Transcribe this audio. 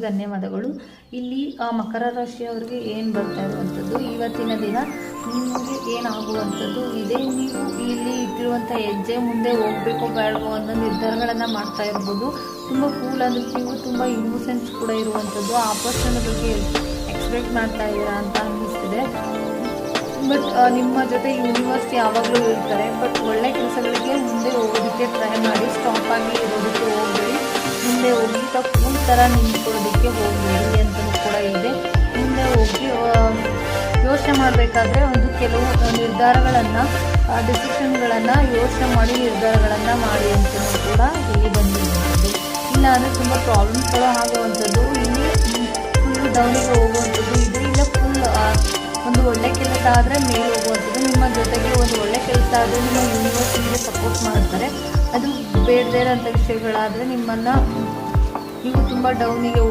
ಧನ್ಯವಾದಗಳು. ಇಲ್ಲಿ ಆ, ಮಕರ ರಾಶಿಯವರಿಗೆ ಏನು ಬರ್ತಾ ಇರುವಂಥದ್ದು? ಇವತ್ತಿನ ದಿನ ನಿಮಗೆ ಏನಾಗುವಂಥದ್ದು? ಇದೆ ನೀವು ಇಲ್ಲಿ ಇಟ್ಟಿರುವಂಥ ಹೆಜ್ಜೆ ಮುಂದೆ ಹೋಗಬೇಕು ಬೇಡವೋ ಅನ್ನೋ ನಿರ್ಧಾರಗಳನ್ನು ಮಾಡ್ತಾ ಇರ್ಬೋದು. ತುಂಬ ಕೂಲ್ ಅಂದ್ರೆ ನೀವು ತುಂಬ ಇನ್ನೋಸೆನ್ಸ್ ಕೂಡ ಇರುವಂಥದ್ದು. ಆ ಪರ್ಸನ್ ಬಗ್ಗೆ ಎಕ್ಸ್ಪೆಕ್ಟ್ ಮಾಡ್ತಾ ಇದ್ದೀರಾ ಅಂತ ಅನ್ನಿಸ್ತಿದೆ. ಬಟ್ ನಿಮ್ಮ ಜೊತೆ ಯೂನಿವರ್ಸ್ ಯಾವಾಗಲೂ ಇರ್ತಾರೆ. ಬಟ್ ಒಳ್ಳೆ ಕೆಲಸಗಳಿಗೆ ಮುಂದೆ ಹೋಗಿ ಕೂಲ್ ಥರ ನಿಂತ್ಕೊಳ್ಳೋದಕ್ಕೆ ಹೋಗಬೇಡಿ ಅಂತಲೂ ಕೂಡ ಇದೆ. ಮುಂದೆ ಹೋಗಿ ಯೋಚನೆ ಮಾಡಬೇಕಾದ್ರೆ ಒಂದು ಕೆಲವು ನಿರ್ಧಾರಗಳನ್ನು ಡಿಸಿಷನ್ಗಳನ್ನು ಯೋಚನೆ ಮಾಡಿ, ನಿರ್ಧಾರಗಳನ್ನು ಮಾಡಿ ಅಂತಲೂ ಕೂಡ ಇಲ್ಲಿ ಬಂದಿರಬಹುದು ಇಲ್ಲ ಅಂದರೆ ತುಂಬ ಪ್ರಾಬ್ಲಮ್ಸ್ಗಳು ಆಗುವಂಥದ್ದು, ಇಲ್ಲಿ ಫುಲ್ ಡೌನಿಗೆ ಹೋಗುವಂಥದ್ದು ಇದು. ಇಲ್ಲ ಫುಲ್ ಒಂದು ಒಳ್ಳೆ ಕೆಲಸ ಆದರೆ ಮೇಲೆ ಹೋಗುವಂಥದ್ದು. ನಿಮ್ಮ ಜೊತೆಗೆ ಒಂದು ಒಳ್ಳೆ ಕೆಲಸ ಆದರೆ ನಿಮ್ಮ ಯೂನಿವರ್ಸ್ ನಿಮಗೆ ಸಪೋರ್ಟ್ ಮಾಡ್ತಾರೆ. ಅದು ಬೇಡದೇ ಇರೋಂಥ ವಿಷಯಗಳಾದರೆ ನಿಮ್ಮನ್ನು ನೀವು ತುಂಬ ಡೌನಿಗೆ